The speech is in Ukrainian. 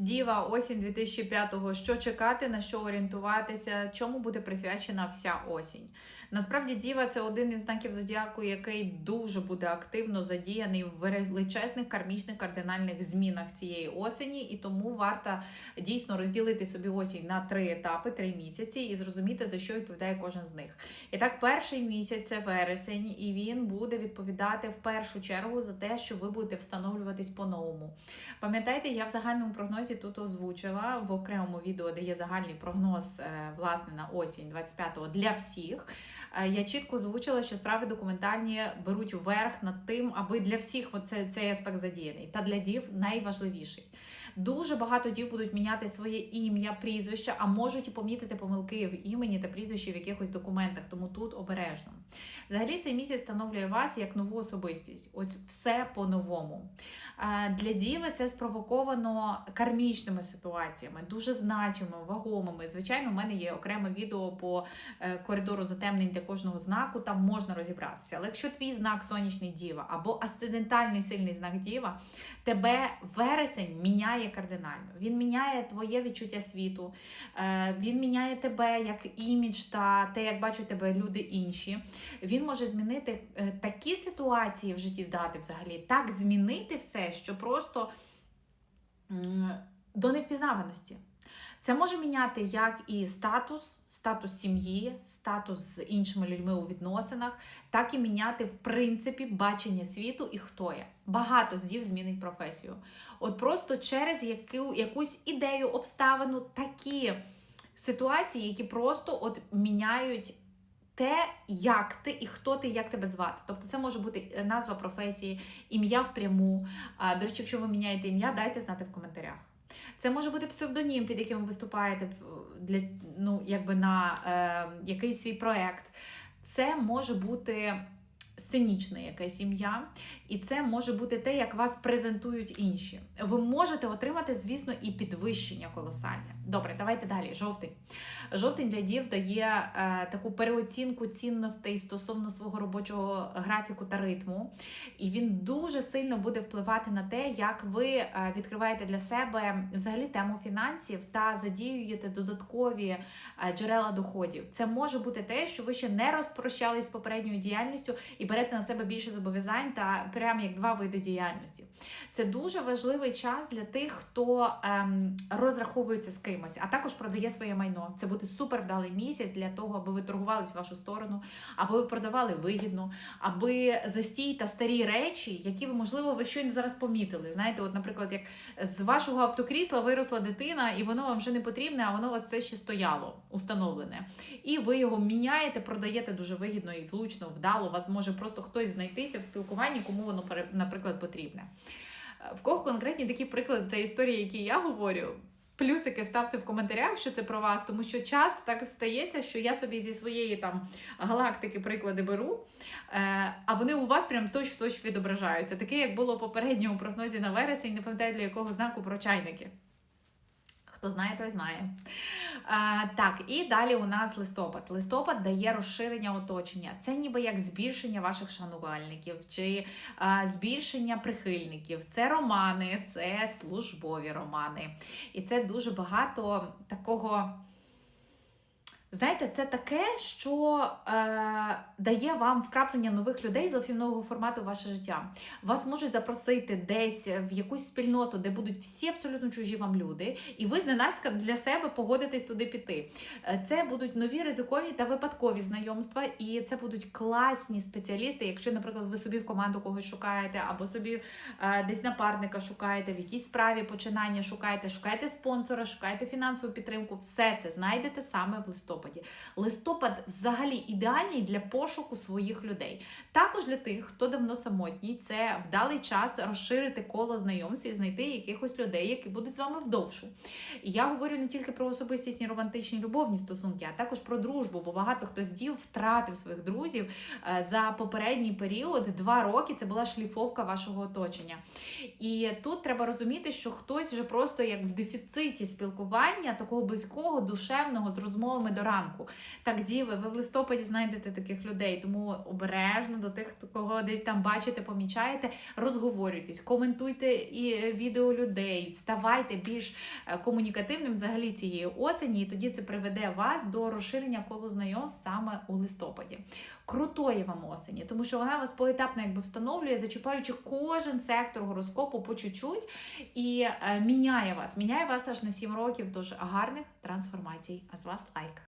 Діва, осінь 2005-го. Що чекати, на що орієнтуватися, чому буде присвячена вся осінь? Насправді, діва це один із знаків зодіаку, який дуже буде активно задіяний в величезних кармічних кардинальних змінах цієї осені, і тому варто дійсно розділити собі осінь на три етапи, три місяці, і зрозуміти за що відповідає кожен з них. І так, перший місяць це вересень, і він буде відповідати в першу чергу за те, що ви будете встановлюватись по-новому. Пам'ятаєте, я в загальному прогнозі тут озвучила в окремому відео, де є загальний прогноз е, власне на осінь 25-го для всіх. Е, Я чітко озвучила, що справи документальні беруть верх над тим, аби для всіх цей аспект задіяний. Та для дів найважливіший. Дуже багато дів будуть міняти своє ім'я, прізвище, а можуть і помітити помилки в імені та прізвищі в якихось документах, тому тут обережно. Взагалі, цей місяць встановлює вас як нову особистість. Ось все по-новому. Е, Для діви це спровоковано кармічними ситуаціями, дуже значимими, вагомими. Звичайно, у мене є окреме відео по е, коридору затемнень для кожного знаку, там можна розібратися. Але якщо твій знак сонячний діва або асцендентальний сильний знак діва, тебе вересень міняє кардинально. Він міняє твоє відчуття світу, е, він міняє тебе як імідж та те, як бачать тебе люди інші. Він може змінити е, такі ситуації в житті дати взагалі, так змінити все, що просто до невпізнаваності. Це може міняти як і статус, статус сім'ї, статус з іншими людьми у відносинах, так і міняти в принципі бачення світу і хто я. Багато з дів змінить професію. От просто через яку, якусь ідею, обставину, такі ситуації, які просто от міняють. Те, як ти і хто ти, як тебе звати. Тобто це може бути е, назва професії, ім'я впряму. До речі, якщо ви міняєте ім'я, дайте знати в коментарях. Це може бути псевдонім, під яким ви виступаєте е, для, ну, якби на е, якийсь свій проект. Це може бути сценічне якесь ім'я, і це може бути те, як вас презентують інші. Ви можете отримати, звісно, і підвищення колосальне. Добре, давайте далі. Жовтень. Жовтень для дів дає е, таку переоцінку цінностей стосовно свого робочого графіку та ритму. І він дуже сильно буде впливати на те, як ви е, відкриваєте для себе взагалі тему фінансів та задіюєте додаткові е, джерела доходів. Це може бути те, що ви ще не розпрощались з попередньою діяльністю і берете на себе більше зобов'язань та прям як два види діяльності. Це дуже важливий час для тих, хто ем, розраховується з кимось, а також продає своє майно. Це буде супер вдалий місяць для того, аби ви торгувались в вашу сторону, аби ви продавали вигідно, аби застій та старі речі, які ви, можливо, ви щойно зараз помітили. Знаєте, от, наприклад, як з вашого автокрісла виросла дитина, і воно вам вже не потрібне, а воно у вас все ще стояло, установлене. І ви його міняєте, продаєте дуже вигідно і влучно, вдало. У вас може просто хтось знайтися в спілкуванні, кому воно, наприклад, потрібне. Е, В кого конкретні такі приклади та історії, які я говорю, плюсики ставте в коментарях, що це про вас, тому що часто так стається, що я собі зі своєї там галактики приклади беру, е, а вони у вас прям точ в точ відображаються. Таке, як було попередньому прогнозі на вересень, не пам'ятаю для якого знаку про чайники. Хто знає, той знає. А, так, і далі у нас листопад. Листопад дає розширення оточення. Це ніби як збільшення ваших шанувальників чи а, збільшення прихильників. Це романи, це службові романи. І це дуже багато такого. Знаєте, це таке, що е, дає вам вкраплення нових людей зовсім нового формату в ваше життя. Вас можуть запросити десь в якусь спільноту, де будуть всі абсолютно чужі вам люди, і ви зненацька для себе погодитесь туди піти. Е, Це будуть нові ризикові та випадкові знайомства, і це будуть класні спеціалісти. Якщо, наприклад, ви собі в команду когось шукаєте, або собі е, десь напарника шукаєте, в якійсь справі починання шукаєте, шукаєте спонсора, шукаєте фінансову підтримку. Все це знайдете саме в листопаді. Листопад взагалі ідеальний для пошуку своїх людей. Також для тих, хто давно самотній, це вдалий час розширити коло знайомств і знайти якихось людей, які будуть з вами вдовшу. І я говорю не тільки про особистісні романтичні любовні стосунки, а також про дружбу, бо багато хто з дів втратив своїх друзів е, за попередній період. Два роки це була шліфовка вашого оточення. І тут треба розуміти, що хтось вже просто як в дефіциті спілкування, такого близького, душевного, з розмовами до ранку. Так, діви, ви в листопаді знайдете таких людей, тому обережно до тих, кого десь там бачите, помічаєте, розговорюйтесь, коментуйте і е, відео людей, ставайте більш е, комунікативним взагалі цієї осені, і тоді це приведе вас до розширення коло знайомств саме у листопаді. Крутої вам осені, тому що вона вас поетапно якби встановлює, зачіпаючи кожен сектор гороскопу по чуть-чуть і е, міняє вас, міняє вас аж на 7 років. Тож гарних трансформацій. А з вас лайк.